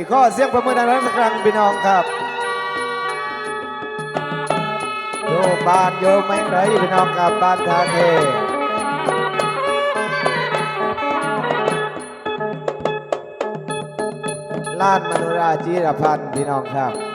ข้อเสียงประมือดังนั้นสักครั้งพี่น้องครับโยบานโยไม่ไรพี่น้องครับบ้านทาเทล้านมโนราจีรพันธ์พี่น้องครับ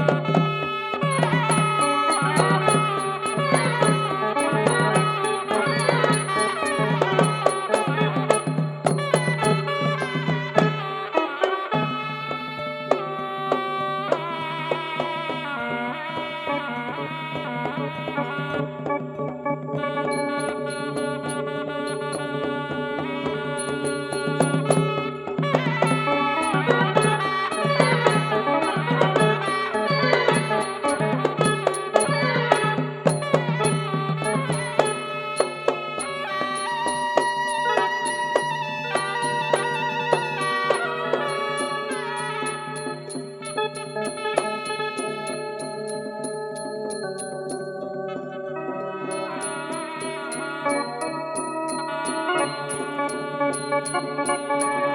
ข Música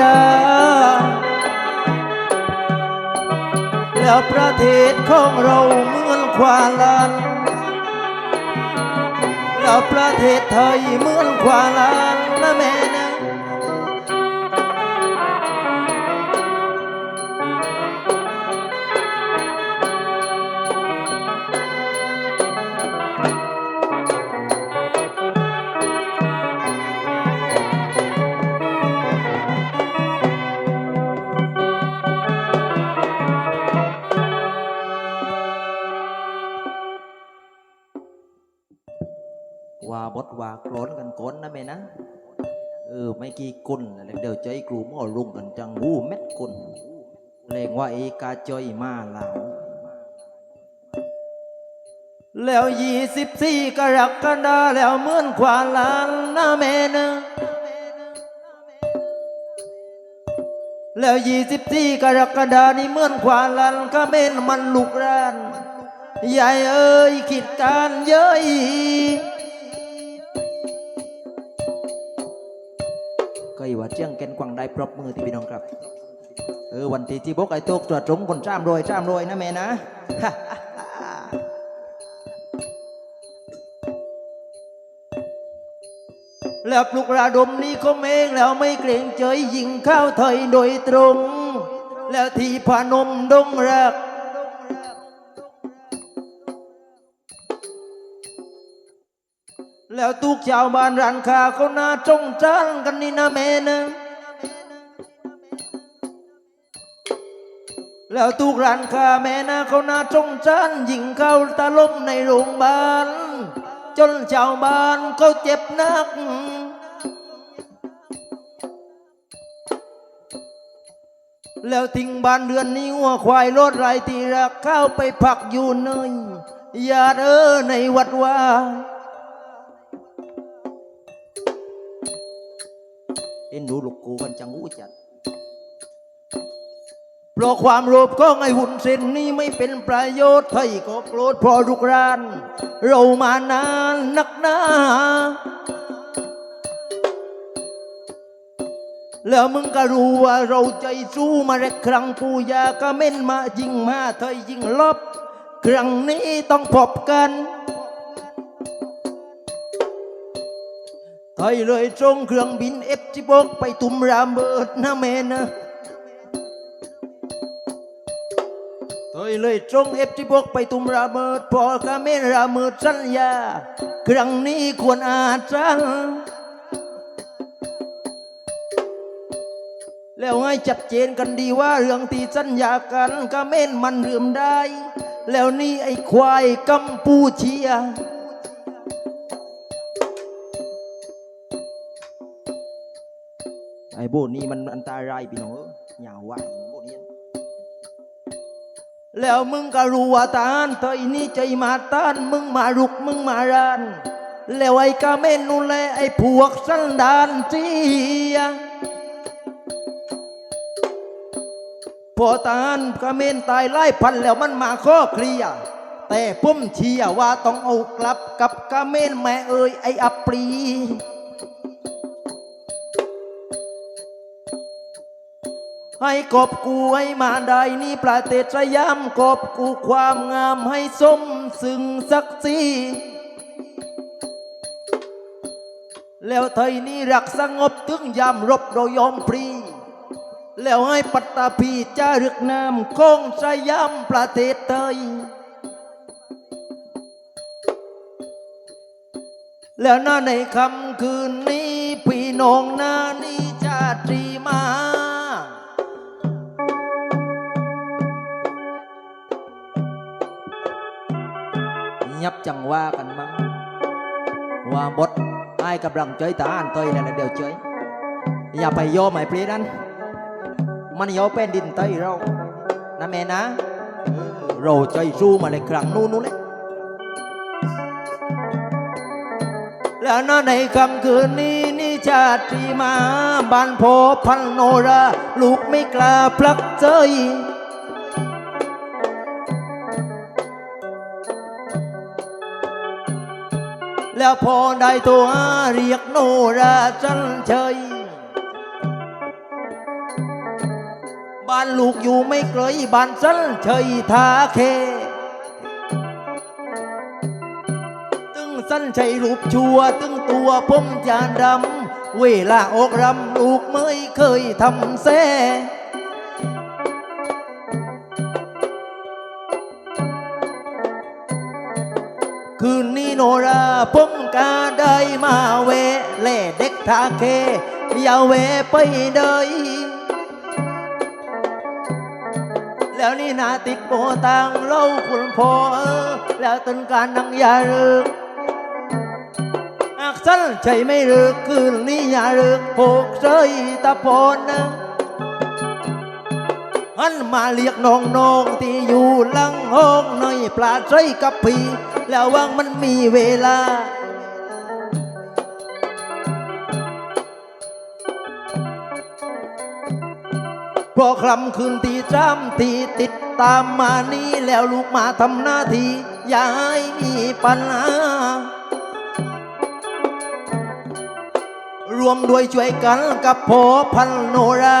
ดา แล้วประเทศของเราเหมือนควาลันแล้วประเทศไทยเหมือนควาลันนะแม่ ว่าโกรนกันโกนนะแม่นะเออไม่กี่กุนเดี๋ยวใจกลุ่มอรุงกันจังหูเม็ดกุนเลงว่าเอกาจอยมาหลาวแล้ว24กรกฎาแล้วเหมือนควาลันนะแม่นะแล้ว24กรกฎานี่เหมือนควาลันก็เป็นมันลุกรานใหญ่เอ้ยกิดการเย้ย ก็อีว่าเจียงแกนกวางได้ปรบมือที่พี่น้องครับ เออวันที่ที่บกไอ้ตกตรวจตรงคนจ้ามรวยจ้ามรวยนะแม่นะแล้วปลุกระดมนี้ก็เมงแล้วไม่เกรงใจยิงเข้าไทยโดยตรง แล้วที่พนมดงรัก แล้วทุกชาวบ้านร้านค้าเขาน่าจงจันกันนี่นะแม่นะแล้วทุกร้านค้าแม่นะเขาน่าจงจันยิงเข้าตาลมในโรงพยาบาลจนชาวบ้านก็เจ็บนัก แล้วทิ้งบ้านเรือนนี้วัวควายรถไรที่รักเข้าไปพักอยู่เนยญาติเออในวัดว่า เอ็นดูลูกกูกันจังหูจัดเพราะความโลภของไอหุ่นเส้นนี้ไม่เป็นประโยชน์ให้ก็โกรธเพราะรุกราน เรามานานนักหนาแล้วมึงก็รู้ว่าเราใจสู้มาแรกครั้งปูยาก็เม่นมายิงมาเธอยิงลบ ครั้งนี้ต้องพบกัน ไทยเลยจงเครื่องบินเอฟจิบกไปตุมรามเบิดนะแม่นะเฮ้ยเลยจงเอฟที่พวกไปตุมระเบิดพอกาเมนระเมิดสัญญาครั้งนี้ควรอาจจะแล้วให้จัดเจนกันดีว่าเรื่องที่สัญญากันกาเมนมันเรื่มได้ แล้วนี่ไอ้ควายกัมพูเชีย ไอ้โบนี่มันอันตรายพี่น้องเอ้ยอย่าว่าโบนี้แล้วมึงก็รู้ว่าตานเธอนี่ใจมาตานมึงมารุกมึงมารานแล้วไอ้กาเมนนู่นแหละไอ้พวกสันดานเจียพอตานกาเมนตายไล่พันแล้วมันมาข้อเคลียแต่ผมเชียว่าต้องเอากลับกับกาเมนแม่เอ่ยไอ้อปรี ให้กบกูให้มาได้นี่ประเทศสยามกบกูความงามให้สมสึงศักดิ์ศรีแล้วไทยนี่รักสงบถึงยามรบเรายอมพรี แล้วให้ปัตตาพีจารึกนามของสยามประเทศไทย แล้วหน้าในคำคืนนี้พี่น้องนา จังว่ากันมั้งว่าบดไอ้กำลังเจยตาอันเตยนั่แหละเดี๋ยวเจยอย่าไปโยมไอ้ปลีนั้น มันโยเป็นดินเตยเรานะแม่นะเออเราใจสู้มาในครั้งนู้นนู้นเลยแล้วนะในคำคืนนี้นี่ชาติมาบ้านโพพันโนรา ลูกไม่กล้าพลักเจย แล้วพอได้ตัวเรียกโนราจันเฉยบ้านลูกอยู่ไม่ไกลบ้านจันเฉยทาเคตึงสั้นชัยรูปชัวตึงตัวผมจานดำเวลาออกรำลูกไม่เคยทำแซาได้มาเวะแล่เด็กทาเคอย่าเวไปเดยแล้วนี่นาติดโปตังเล่าคุณพอแล้วต้นการนังยาเรึกอักษันใช่ไม่รึกคืนนี้ย่ารึกโพกเสยตะพนนะหันมาเรียกน้องน้องที่อยู่หลังห้องหน่อยปลาใสกับพีแล้วว่างมันมีเวลา พอคลำคืนที่จำที่ติดตามมานี้แล้วลูกมาทำหน้าที่ย่าให้มีปัญหารวมด้วยช่วยกันกับพอพันโนรา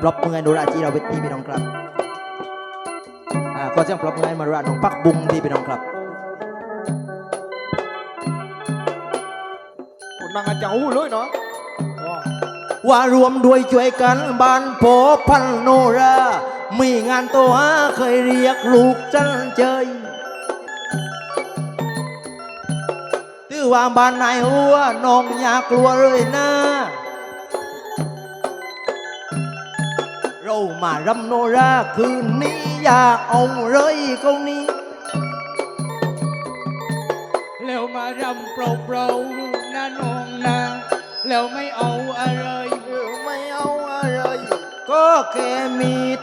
ปรบมือโนราจีราวิทย์พี่น้องครับ อ่าก็เสียงปรบมือให้มาราน้องปักบุงที่พี่น้องครับ นางอาจารย์อู้เลยเนาะว่ารวมด้วยช่วยกันบ้านโผพันโนรา มีงานตัวหาเคยเรียกลูกจันเจยตือว่าบ้านนายหัวน้องอย่ากลัวเลยนะเรามารำโนราคืนนี้อย่าเอาเลยเขานี้แล้วมารำเปล่าเปล่าๆ นะน้องนะ แล้วไม่เอาอะไร ไม่เอาอะไร ก็แค่มีด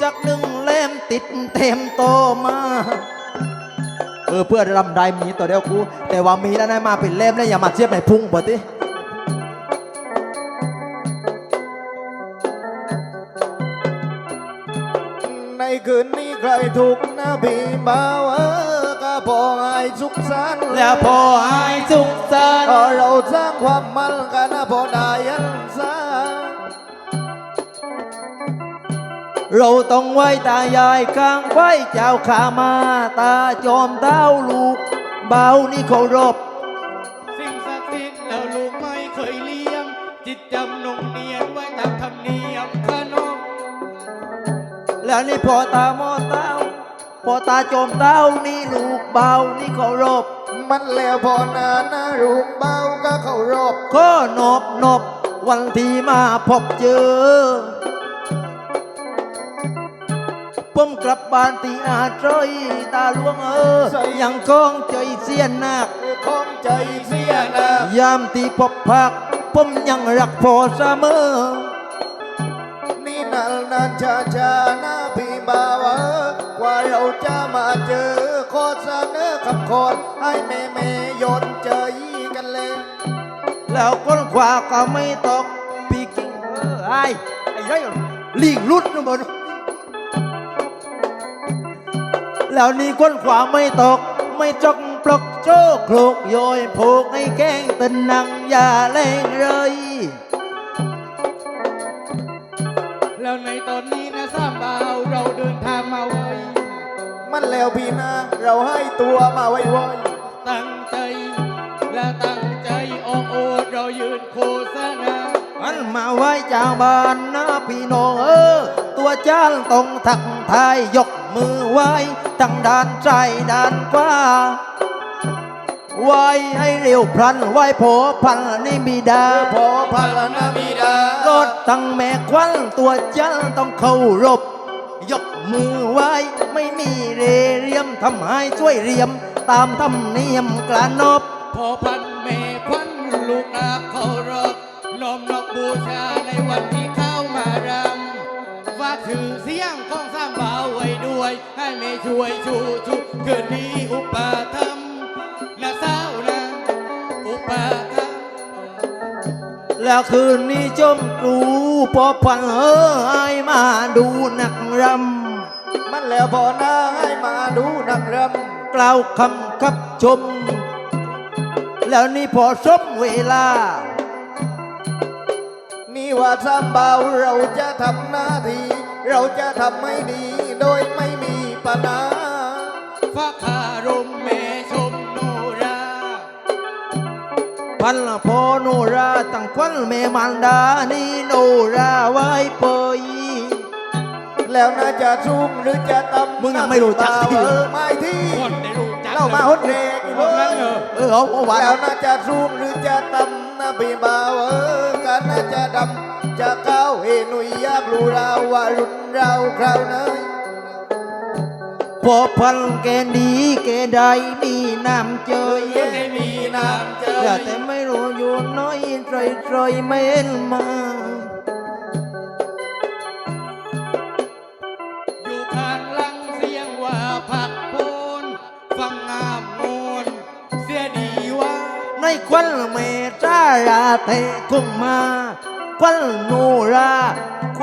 จักหนึ่งเล่มติดเต็มโตมา เออเพื่อรำได้มีตัวเดียวกู แต่ว่ามีแล้วนายมาเป็นเล่มแล้วอย่ามาเทียบในพุ่งบ่ติในคืนนี้ใครถูกนะพี่บ่าวเอ อก็พอให้สุขสันต์แล้วพอหายสุขสันต์ก็เราสร้างความมันกันนะพอได้ยันสร้างเราต้องไว้ตายายข้างไว้เจ้าขามาตาจอมเท้าลูก เบานี่เคารพสิ่งศักดิ์สิทธิ์แล้วลูกไม่เคยเลี้ยง จิตจำนงเนียนไว้ตามธรรมเนียมขนมแล้วนี่พอตาหมอเต้าพอตาจอมเต้านี่ลูก เบานี่เคารพมันแล้วพอนานะรูปเบาก็เข้ารอบก็นอบนอบวันที่มาพบเจอผมกลับบ้านที่อาจอยตาหลวงเออยังคงใจเสียนนักของใจเสียนะยามที่พบพักผมยังรักพอเสมอ นี่นานนานชาชานะพี่บ่าวเออกว่าเราจะมาเจอขอเส นอคำขอให้แม่แม่ยนต์เจอีกันเลย แล้วคนขวาก็ไม่ตกปีกิ้งเออไอ้ไอ้ไรลิงรุดนะบนแล้วนี่คนขวาไม่ตก ไม่จกปลอกโจกโคลกโยยผูกให้แกงตึนนังอย่าเล่งเลย แล้วในตอนนี้ มันแล้วพี่นะ เราให้ตัวมาไว้ไว้ตั้งใจ และตั้งใจออกโอดเรายืนโฆษณามันมาไว้เจ้าบ้านนะพี่น้องเออ ตัวจ้านต้องทักทายยกมือไหว้ตั้งด้านใจด้านขวาไหว้ให้เร็วพลันไหว้โผพันนี่บิดาพอพลนาบิดารถตั้งแม่ควันตัวจ้านต้องเคารพ ยกมือไหว้ไม่มีเรเรียมทำให้ช่วยเรียม ตามธรรมเนียมกลานบพอพันเมควันลูกนาเคารพน้อมนอกบูชาในวันที่เข้ามารำฝาถือเสียงของสร้างบ่าวไว้ด้วย ให้เมช่วยชูชูเกิดนี้อุปธรรม แล้วคืนนี้จมกรูพอพันเออให้มาดูนักรำมันแล้วพอน้าให้มาดูนักรำกล่าวคำขับชม แล้วนี่พอสมเวลา นี่ว่าซ้ำเบาเราจะทำหน้าที่เราจะทำให้ดีโดยไม่มีปัญหาฟ้าคารมเมชมโน พันละพอโนราตั้งควันเมมันดานี่โนราไว้เปยแล้วน่าจะซุ่มหรือจะตำมึงยังไม่รู้จักที่เออไม่ที่คนได้รู้จักเรามาฮดเรกพวกนั้นเหรอเออเอาเอาวันแล้วน่าจะซุ่มหรือจะตำนะพี่บ่าวเออกันน่าจะดำจะก้าวเฮหนุ่ยอยากรู้เราว่ารุ่นเราคราวไหน พอพันแกดีแกใดมีน้ำเจยได้มีน้ำใจแต่แต่ไม่รู้อยู่น้อยใจใจไม่เห็นมาอยู่ข้างหลังเสียงว่าผักโพนฟังงามโงนเสียดีว่าในควันเมตราราเทคงมาควันโนรา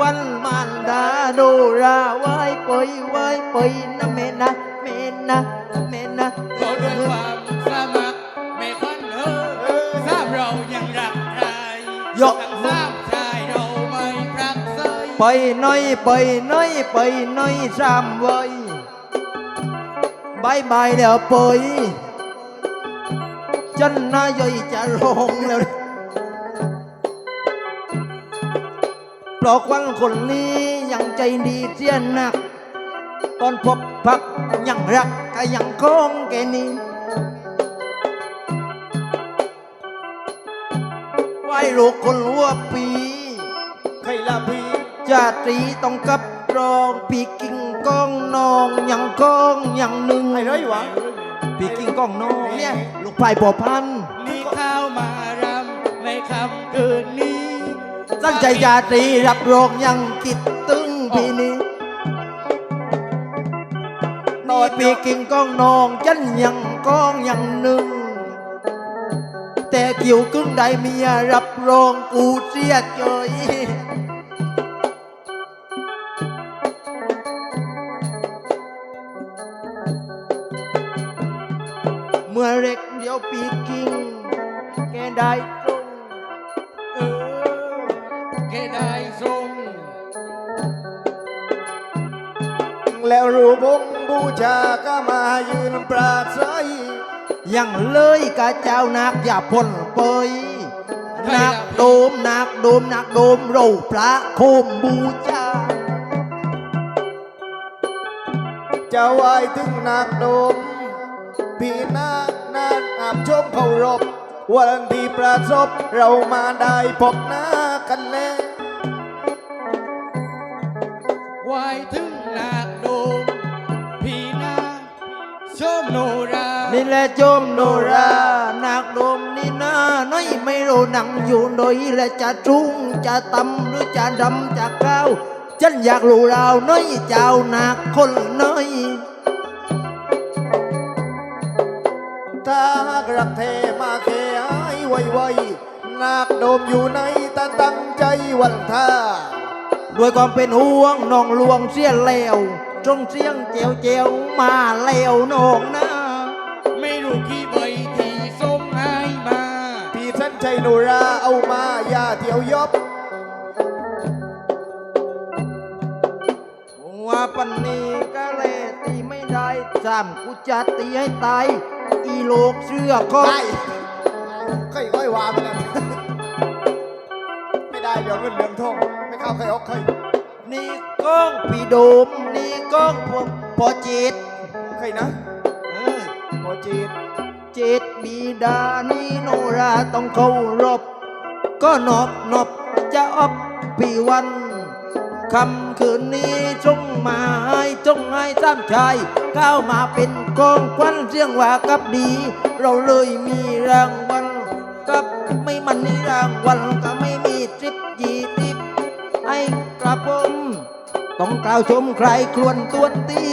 ควันมันดาโนราไว้ปอยไว้ปอยนะเมนะเมนะเมนะก็ด้วยความสมัครไม่คันเออสามเรายังรักใครยกทั้งสามชายเราไม่รักใครไปน้อยไปน้อยไปน้อยสามไว้บายบายแล้วปอยจันนายอยจะลงแล้ว เพราะควันคนนี้ยังใจดีเสียนัก ตอนพบพักยังรักก็ยังคงแกนี้ไหวลูกคนหัวปีใครละพี่จาตรีต้องกับรองปีกิ่งก้องนองยังก้องยังหนึ่งไอ้ไรวะปีกิ่งก้องนองเนี่ยลูกไผ่ปอพันธุ์นี่ข้าวมารำในคำคืนนี้ ตั้งใจจาตรีรับรองยังคิดตึงปีนี้นอดปีกิ่งก้องนองจันยังก้องยังหนึ่ง แต่เกี่ยวกึ่งใดเมียรับรองกูเสียเจยเมื่อเล็กเดียวปีกิ่งแกได้ แล้วรูปงบูชาก็มายืนปราศัยยังเลยกะเจ้านักอย่าพ่นเปยนักโดมนักโดมนักโดมเราพระโคมบูชา จะไหวถึงนักโดมพี่นาคนานอาบชมเคารพวันที่ประสบเรามาได้พบหน้ากันแล้วไหวถึง นี่แหละโจมโนรานักโดมนี่นาน้อยไม่รู้หนังอยู่โดยและจะจุ้งจะตำหรือจะดำจะก้าวฉันอยากรู้เราน้อยเจ้านักคนน้อยถ้ากรักแท้มาแค่ให้ไวนาคโดมอยู่ในตาตั้งใจวันท่าด้วยความเป็นห่วงน้องลวงเสียแล้วจงเสียงเจียวเจียวมาแล้วน้องนะ โนราเอามาอย่าเที่ยวยบว่าปันนี้ก็เลยตีไม่ได้สามกูจะตีให้ตายอีโลกเสื้อก็ได้ค่อยๆวางไปเลยไม่ได้เดี๋ยวเงินเหลืองทองไม่เข้าใครออกใครนี่ก้องพี่โดมนี่ก้องพอพอจิตใครนะเออโจิตบิดานีโนราต้องเคารพก็นอบนอบจะอบพี่วันคำคืนนี้จงมาให้จงให้สามชายก้าวมาเป็นกองควันเสียงว่ากับดี เราเลยมีรางวัลกับไม่มันนี่รางวัลก็ไม่มีทริปยีทริปไอ้กระผมต้องกล่าวชมใครครวนตัวตี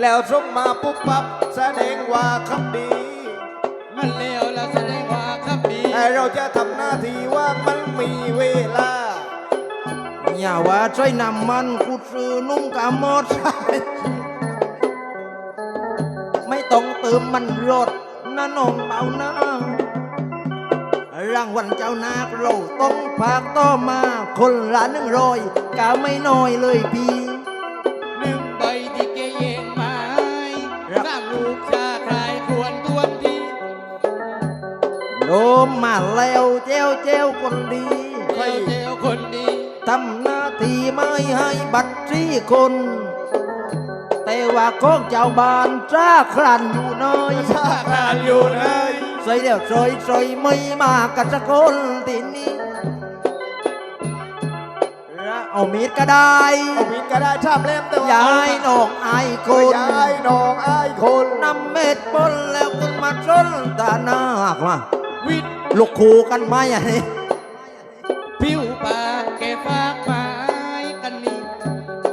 แล้วส่งมาปุ๊บปั๊บแสดงว่าคำดี มันเลวแล้วแสดงว่าครับดีแต่เราจะทำหน้าที่ว่ามันมีเวลา อย่าว่าใช้น้ำมันกูซื้อนุ่มกะหมดไม่ต้องเติมมันรถนะน้องเบาหน้ารางวัลเจ้านาเราต้องพากต่อมา คนละหนึ่งร้อยกะไม่น้อยเลยพี่ โลมมาแล้วเจ้าเจ้าคนดีเจ้าเจ้าคนดีทำหน้าที่ไม่ให้บัตรที่คน แต่ว่าของเจ้าบ้านจ้าครันอยู่น้อยถ้าการอยู่ในใส่เดียวใส่ใส่ไม่มากันสักคนทีนี้แล้วเอามีดก็ได้ เอาวินก็ได้ชาบเล่มแต่ว่าอย่าให้น้องอายคโอ้นยายน้องอายคนนำเม็ดปนแล้วขึ้นมาชนตาหน้าหักมา วิทย์ลูกคูกันไหมอันนี้ผิวปากแกฝากไม้กันนี่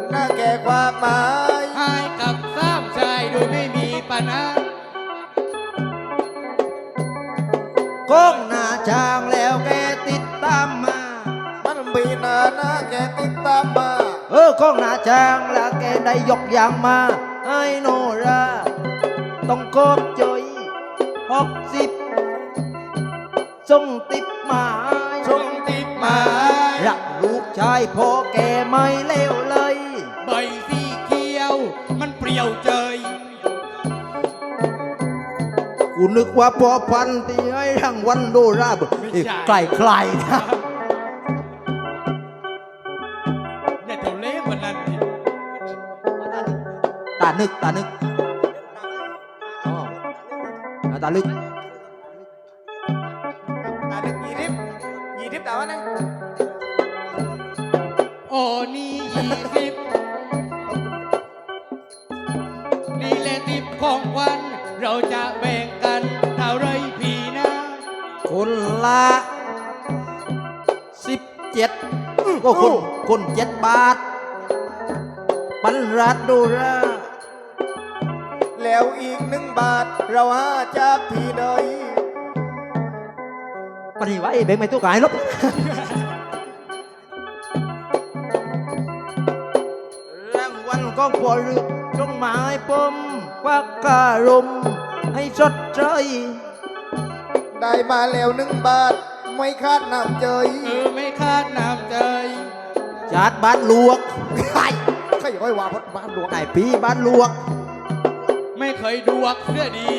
หน้าแก่ความหมายให้กับสามชายโดยไม่มีปัญหาก้องหน้าช้างแล้วแกติดตามมา มันบีหนาหน้าแก่ติดตามมา เออก้องหน้าช้างแล้วแกได้ยกอย่างมาไอ้โนรา ต้องกบจอยหกสิบ ส่งติดหมายชงติดหมายรักลูกชายพ่อแกไม่เลวเลย ใบสีเขียว มันเปรี้ยวเจยกูนึกว่าพอพันธุ์ที่ให้รางวัลโดราบไกลไกลๆนะเนี่ยเท่าเล็กวันนั้นนี่ตานึกตานึกอ๋ออะตาลึก ก็คนคนเจ็ดบาทบรรรัดโดราแล้วอีกหนึ่งบาท เราหาจากที่ใดปฏิไว้เบ่งไม่ตัวกายลบรางวัลก็พอรึกจงหมายปมควักการมให้ชดเชยได้มาแล้วหนึ่งบาท ไม่คาดน้ำเจยเออไม่คาดน้ำใจจาดบ้านลวกใครใครค่อยว่าพดบ้านหลวงไอ้พี่บ้านลวก ไม่เคยดวกเสื้อดี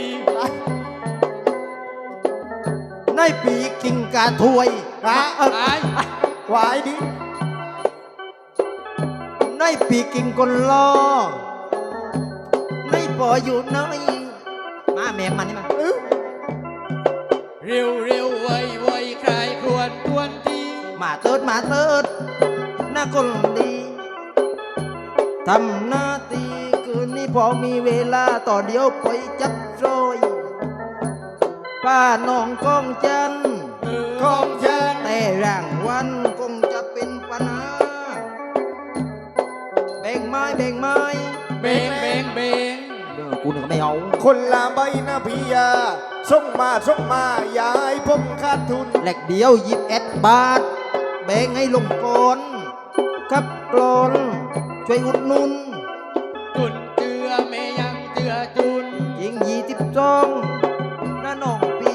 ในปีกิงกาถวยฮะเอ้าตายหวายดิในปีกิงคนลอในปออยู่ในมาแม่มันนี่มา เติดมาเติดหน้าคนดีทำหน้าตีคืนนี้พอมีเวลาต่อเดียวไปจับโซยป้าน้องกองจันทร์เออของฉันแต่รางวัลคงจะเป็นปัญหาแบ่งไม้แบ่งไม้เบงเบงเบงเออกูหนึ่งก็ไม่เอา คนละใบหน้าพิยาส่งมาส่งมา อยาให้ผมขาดทุน แหลกเดียวหยิบเอ็ดบาท แบ่งให้ลงก่อนกับกลอนช่วยอุดหนุน จุนเจือเมยังเจือจุน ยิงยี่สิบจองน้าน้องปี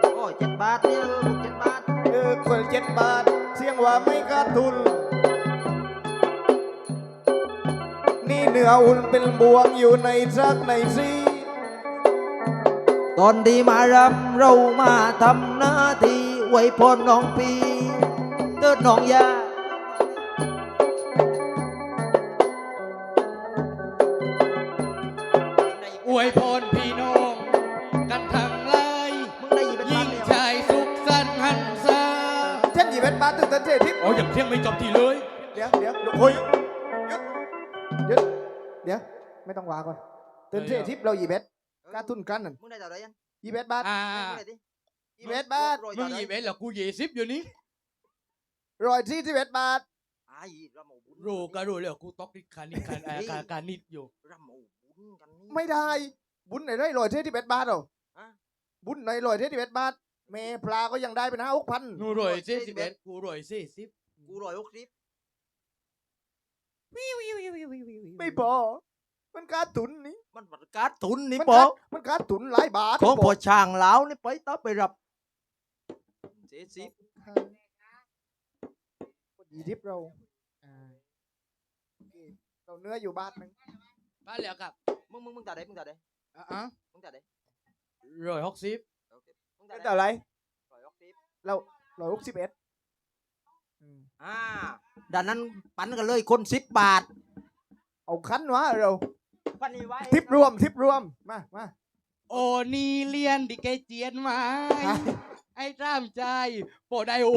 โอ้ยเจ็ดบาทเนี่ยเออลูกเจ็ดบาท เออคนเจ็ดบาท เสียงว่าไม่ขาดทุน นี่เนื้ออุ่นเป็นบวงอยู่ในซักในซี ตอนที่มารำเรามาทำหน้าที่ไว้พรน้องปีเติดน้องยาอวยพรพี่น้องกันทั้งหลายมึงได้ยินเป็นยิ่งชายสุขสันต์หันษาเช่นหยีเบ็ดบาตื่นเต้นเททิพย์โอ้อย่างเที่ยงไม่จบทีเลยเดี๋ยวเดี๋ยวเดี๋ยวโอ้ยหยุดหยุดเดี๋ยว ไม่ต้องวาก่อนตื่นเททิพย์เราหยีเบ็ด กาทุนกันนั่นมึงได้เท่าไหร่ยันหยีเบ็ดบาทอ่ามึงได้ดิหยีเบ็ดบาทโรยมึเท่างไหร่หยิบเอ็ดแล้วกูหยิบสิบอยู่นี้รอยที่ที่เบ็ดบาทอ้ายรำเอาบุญโรก็รู้แล้วกูตอกนิดคานิดคานอ่าการการนิดอยู่รำเอาบุญกันนี่ไม่ได้ บุญไหนได้รอยเท่ที่เบ็ดบาทเหรออะบุญไหนรอยเท่ที่เบ็ดบาทเมปลาก็ยังได้เป็นห้าหกพันหนูรวยสี่สิบเอ็ดกูรวยสี่สิบกูรอยหกสิบไม่พอ มันการตุนนี่มันประกาศทุนนี่มันปอการมันการตุนหลายบาทของบพออกช่างเหลานี่ไปต้องไปรับเจ็ดสิบยี่ทิปเราโอเคเราเนื้ออยู่บ้านหนึงบ้านแล้วครับมึงมึงมึงตัดได้มึงตัดได้อะอะมึงตัดได้รวยหกสิบโอเคมึงตัดเป็นได้เท่าไหรรอยหกสิบเราร้อยหกสิบเอ็ดอ่าดังนั้นปันกันเลยคนสิบบาท เอาคันวะเรา ปันนี้ไว้ทิปรวมทิปรวมมามาโอนี่เลียนดิเกเจียนมาฮะไอ้ตามใจโปรดได้โอ